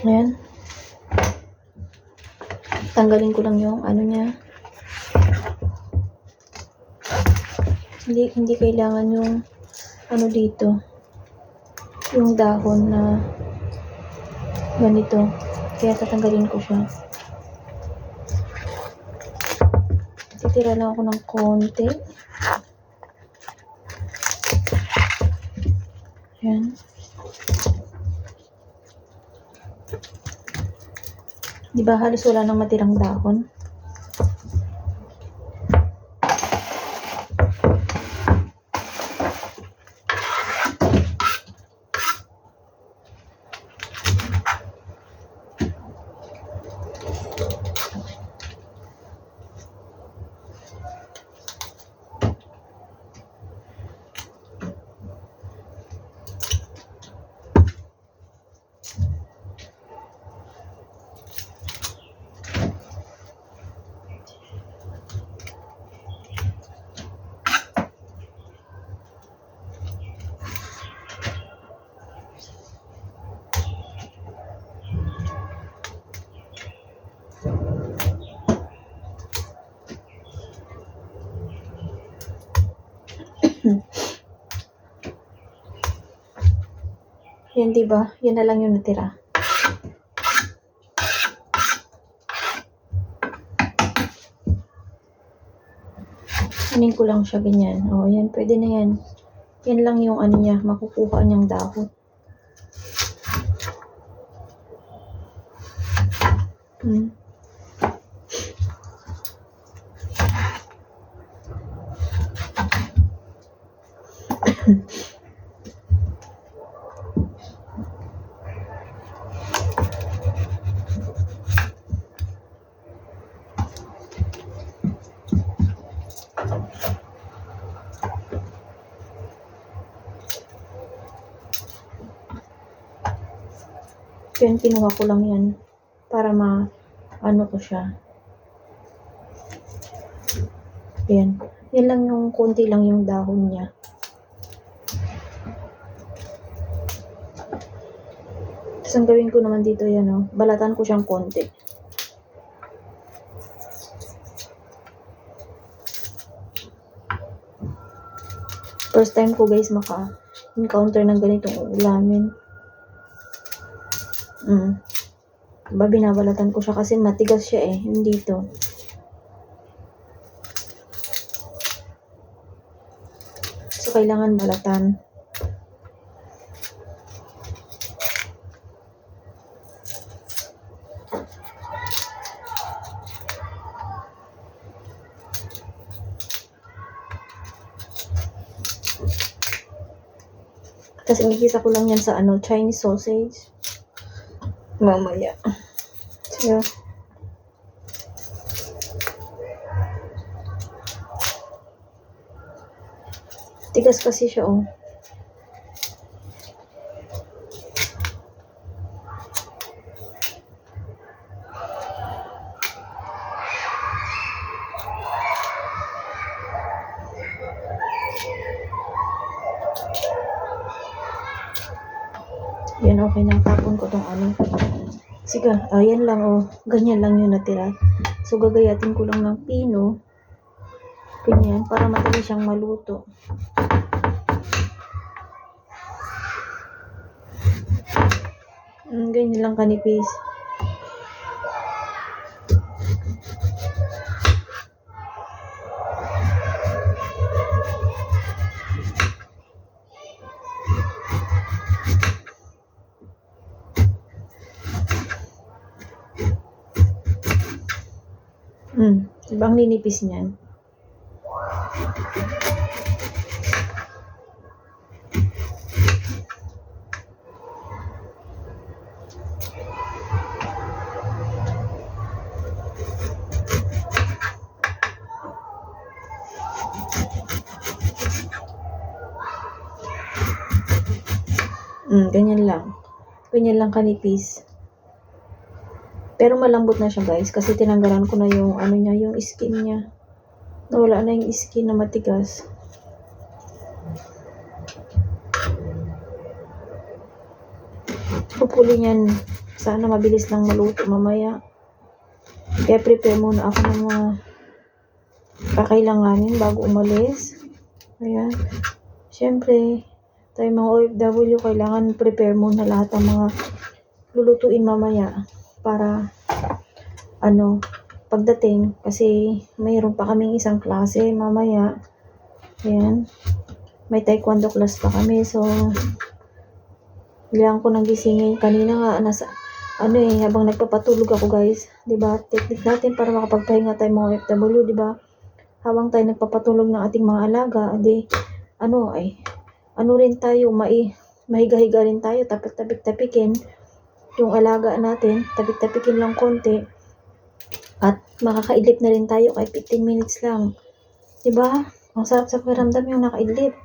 Ayan. Tanggalin ko lang yung ano niya. Hindi, hindi kailangan yung ano dito. Yung dahon na ganito. Kaya tatanggalin ko siya. Titira lang ako ng konti. Ayan. Di ba halos wala nang matirang dahon? Yan, di ba? Yan na lang yung natira. Anin ko lang siya ganyan. O, yan. Pwede na yan. Yan lang yung ano niya. Makukuha niyang dahon. Hmm. Yan, kinuha ko lang yan. Para ma, ano ko siya. Yan. Yan lang yung konti lang yung dahon niya. Tapos ang gawin ko naman dito yan, oh. Balatan ko siyang konti. First time ko guys maka-encounter ng ganitong ulamin. Mm. Diba binabalatan ko siya kasi matigas siya eh. Yung dito. So, kailangan balatan. Kasi nakikita ko lang yan sa ano, Chinese sausage. Mamaya. Sige. Tigas kasi siya, oh. Yan, okay na. Tapon ko tong ano. Sige, ayan lang, oh. Ganyan lang yung natira. So, gagayatin ko lang ng pino. Ganyan, para madali siyang maluto. Mm, ganyan lang kanipis. Diba ang ninipis niyan? Hmm, ganyan lang. Ganyan lang kanipis. Pero malambot na siya guys kasi tinanggalan ko na yung ano niya, yung skin niya. Nawala na yung skin na matigas. Pupuli niyan sana mabilis lang maluto mamaya. Kaya prepare muna ako ng mga kakailanganin bago umalis. Ayan. Siyempre, tayo mga OFW, kailangan prepare muna lahat ng mga lulutuin mamaya para ano, pagdating kasi mayroon pa kaming isang klase mamaya. Ayan. May taekwondo class pa kami. So, kailangan ko nang gisingin. Kanina nga, nasa, ano eh, habang nagpapatulog ako guys. ba Technique natin para makapagpahinga tayo mga OFW, ba Habang tayo nagpapatulog ng ating mga alaga, di, ano ay, ano rin tayo, mai, mahiga-higa rin tayo, tapik-tapik-tapikin yung alaga natin, tapik-tapikin lang konti. At makakaidlip na rin tayo kahit 15 minutes lang. ba? Ang sarap sa pakiramdam yung nakaidlip.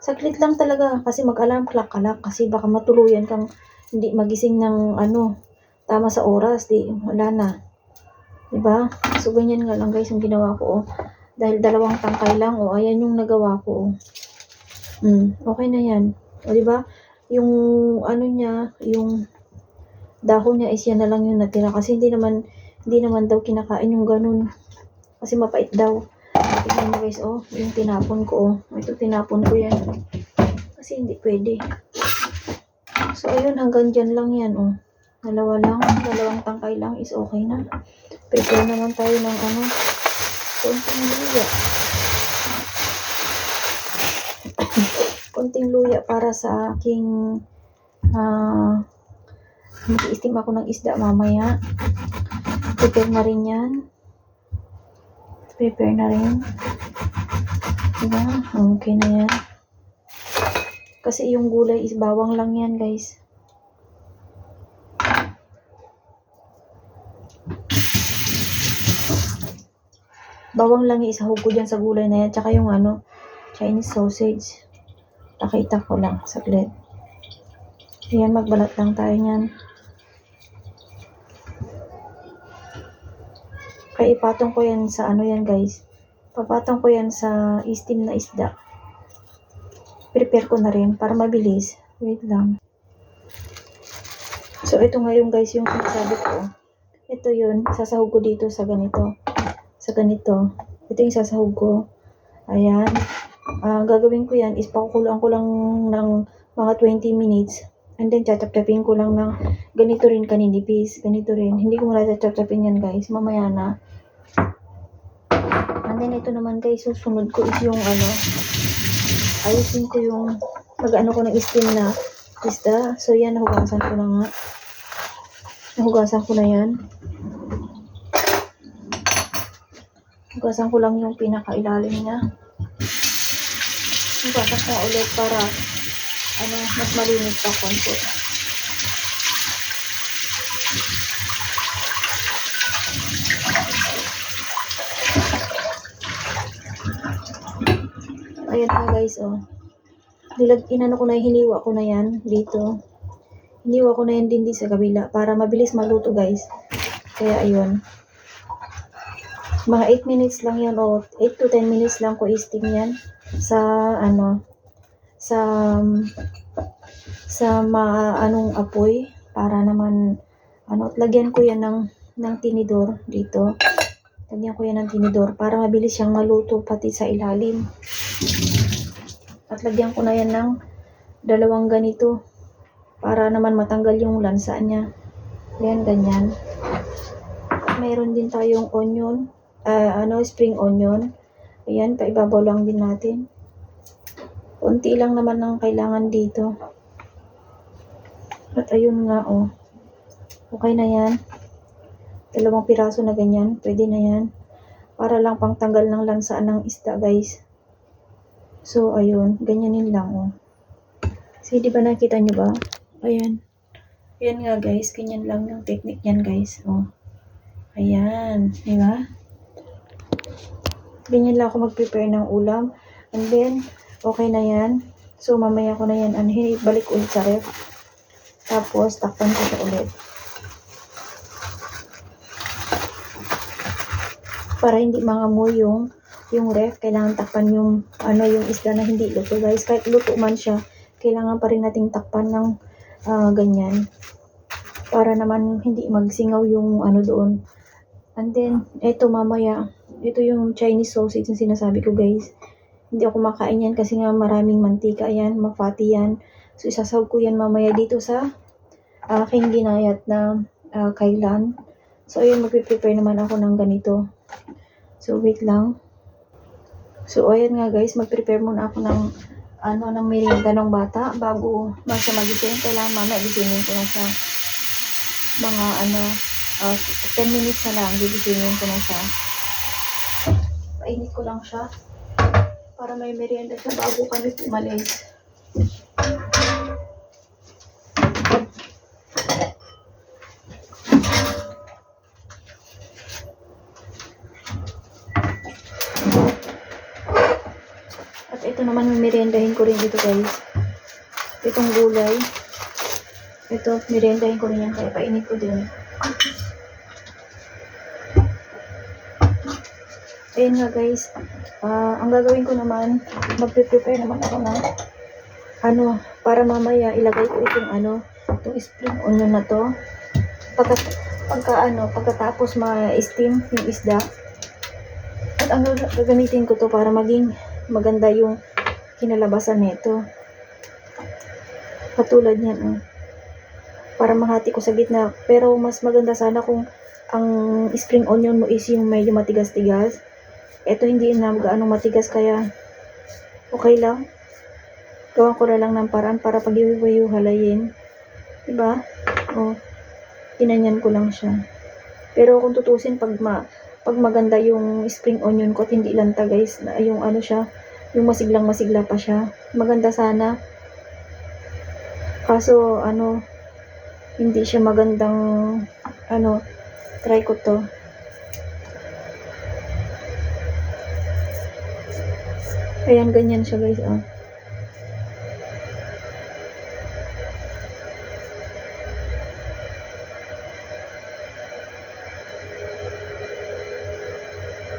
Saglit lang talaga kasi mag-alarm clock ka lang kasi baka matuluyan kang hindi magising ng ano, tama sa oras, di wala na. 'Di ba? So ganyan nga lang guys yung ginawa ko. Oh. Dahil dalawang tangkay lang, oh, ayan yung nagawa ko. Oh. Hmm, okay na 'yan. O 'di ba? Yung ano niya, yung dahon niya is yan na lang yung natira kasi hindi naman hindi naman daw kinakain yung ganun. Kasi mapait daw. Tingnan mo guys, oh, yung tinapon ko, oh. Ito tinapon ko yan. Kasi hindi pwede. So, ayun, hanggang dyan lang yan, oh. Dalawa lang, dalawang tangkay lang is okay na. Prepare naman tayo ng ano, konting luya. konting luya para sa aking ah mag-i-steam ako ng isda mamaya. Prepare na rin yan. Prepare na rin. Diba? Okay na yan. Kasi yung gulay is bawang lang yan, guys. Bawang lang yung isahog ko dyan sa gulay na yan. Tsaka yung ano, Chinese sausage. Nakita ko lang, saglit. Ayan, magbalat lang tayo niyan. Kaya ipatong ko yan sa ano yan guys. Papatong ko yan sa steam na isda. Prepare ko na rin para mabilis. Wait lang. So ito ngayon guys yung sinasabi ko. Ito yun. Sasahog ko dito sa ganito. Sa ganito. Ito yung sasahog ko. Ayan. Ah, gagawin ko yan is pakukuloan ko lang ng mga 20 minutes. And then, tatap-tapin ko lang ng ganito rin kaninipis. Ganito rin. Hindi ko muna tatap-tapin yan, guys. Mamaya na. And then, ito naman, guys, susunod ko is yung, ano, ayusin ko yung, pag-ano ko ng steam na isda. So, yan, nahugasan ko na nga. Nahugasan ko na yan. Hugasan ko lang yung pinakailalim niya. Hugasan ko ulit para ano, mas malinis pa konti. Ayan na guys, oh. Nilag, inano ko na, hiniwa ko na yan dito. Hiniwa ko na yan din di sa kabila para mabilis maluto guys. Kaya ayun. Mga 8 minutes lang yan o 8 to 10 minutes lang ko i-steam yan sa ano sa sa maanong apoy para naman ano at lagyan ko yan ng ng tinidor dito. Lagyan ko yan ng tinidor para mabilis siyang maluto pati sa ilalim. At lagyan ko na yan ng dalawang ganito para naman matanggal yung lansa niya. Yan ganyan. Mayroon din tayong onion ah, ano spring onion. Ayan paibabaw lang din natin Konti lang naman ang kailangan dito. At ayun nga, oh. Okay na yan. Dalawang piraso na ganyan. Pwede na yan. Para lang pang tanggal ng lansaan ng isda, guys. So, ayun. Ganyanin lang, oh. Kasi, di ba nakita nyo ba? Ayan. Ayan nga, guys. Ganyan lang yung technique yan, guys. Oh. Ayan. Di ba? Ganyan lang ako mag-prepare ng ulam. And then, Okay na yan. So, mamaya ko na yan, ano, balik ulit sa ref. Tapos, takpan ko siya ulit. Para hindi mangamoy yung, yung ref, kailangan takpan yung, ano, yung isda na hindi luto, guys. Kahit luto man siya, kailangan pa rin nating takpan ng uh, ganyan. Para naman hindi magsingaw yung ano doon. And then, eto mamaya, ito yung Chinese sausage yung sinasabi ko guys. Hindi ako makain yan kasi nga maraming mantika yan, mafati yan. So, isasawag ko yan mamaya dito sa aking ginayat na ah, kailan. So, ayun, magpe-prepare naman ako ng ganito. So, wait lang. So, ayan nga guys, mag-prepare muna ako ng ano, ng merienda ng bata bago ba siya magising. Kailangan mamaya gisingin ko na siya. Mga ano, ah, 10 minutes na lang, gigisingin ko na siya. Painit ko lang siya para may merienda siya bago kami umalis. At ito naman meriendahin ko rin dito guys. Itong gulay. Ito, meriendahin ko rin yan kaya painit ko din. Ayun nga guys, ah, ang gagawin ko naman, magpe-prepare naman ako ng ano, para mamaya ilagay ko itong ano, itong spring onion na to. Pagka, pagka ano, pagkatapos ma-steam yung isda, at ang gag- gagamitin ko to para maging maganda yung kinalabasan nito. Katulad niyan, oh. Para mahati ko sa gitna. Pero mas maganda sana kung ang spring onion mo is yung medyo matigas-tigas. Ito hindi na gaano matigas kaya okay lang. Gawan ko na lang ng paraan para pag iwiwayo halayin. Diba? O, tinanyan ko lang siya. Pero kung tutusin pag ma pag maganda yung spring onion ko at hindi lanta guys, na yung ano siya, yung masiglang masigla pa siya. Maganda sana. Kaso ano, hindi siya magandang ano, try ko to. Ayan, ganyan siya guys, oh.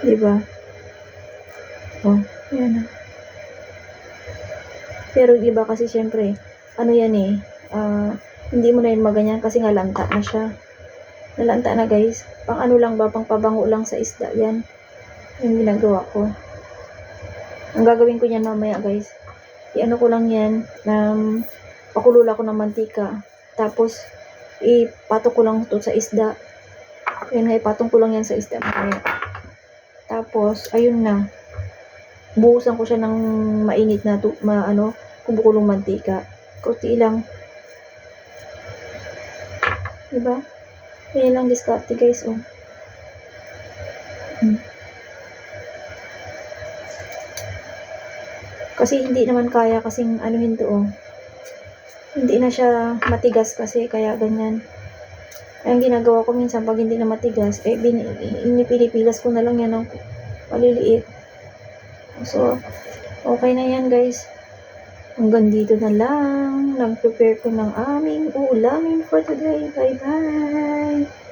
Diba? Oh, ayan na. Pero iba kasi syempre, ano yan eh, ah, hindi mo na yun maganyan kasi nga lanta na siya. Nalanta na guys. Pang ano lang ba, pang pabango lang sa isda yan. Yung ginagawa ko. Ang gagawin ko niyan mamaya guys, i-ano ko lang yan, um, pakulula ko ng mantika. Tapos, ipatok ko lang to sa isda. Yan nga, ipatong ko lang yan sa isda mamaya. Tapos, ayun na. Buhusan ko siya ng mainit na, tu- ma, ano, kumukulong mantika. Kunti lang. Diba? Yan lang diskarte guys, oh. Kasi hindi naman kaya kasing anuhin to, oh. Hindi na siya matigas kasi, kaya ganyan. Ang ginagawa ko minsan pag hindi na matigas, eh, bin, inipilipilas ko na lang yan ng maliliit. So, okay na yan guys. Hanggang dito na lang. Nag-prepare ko ng aming ulamin for today. Bye-bye!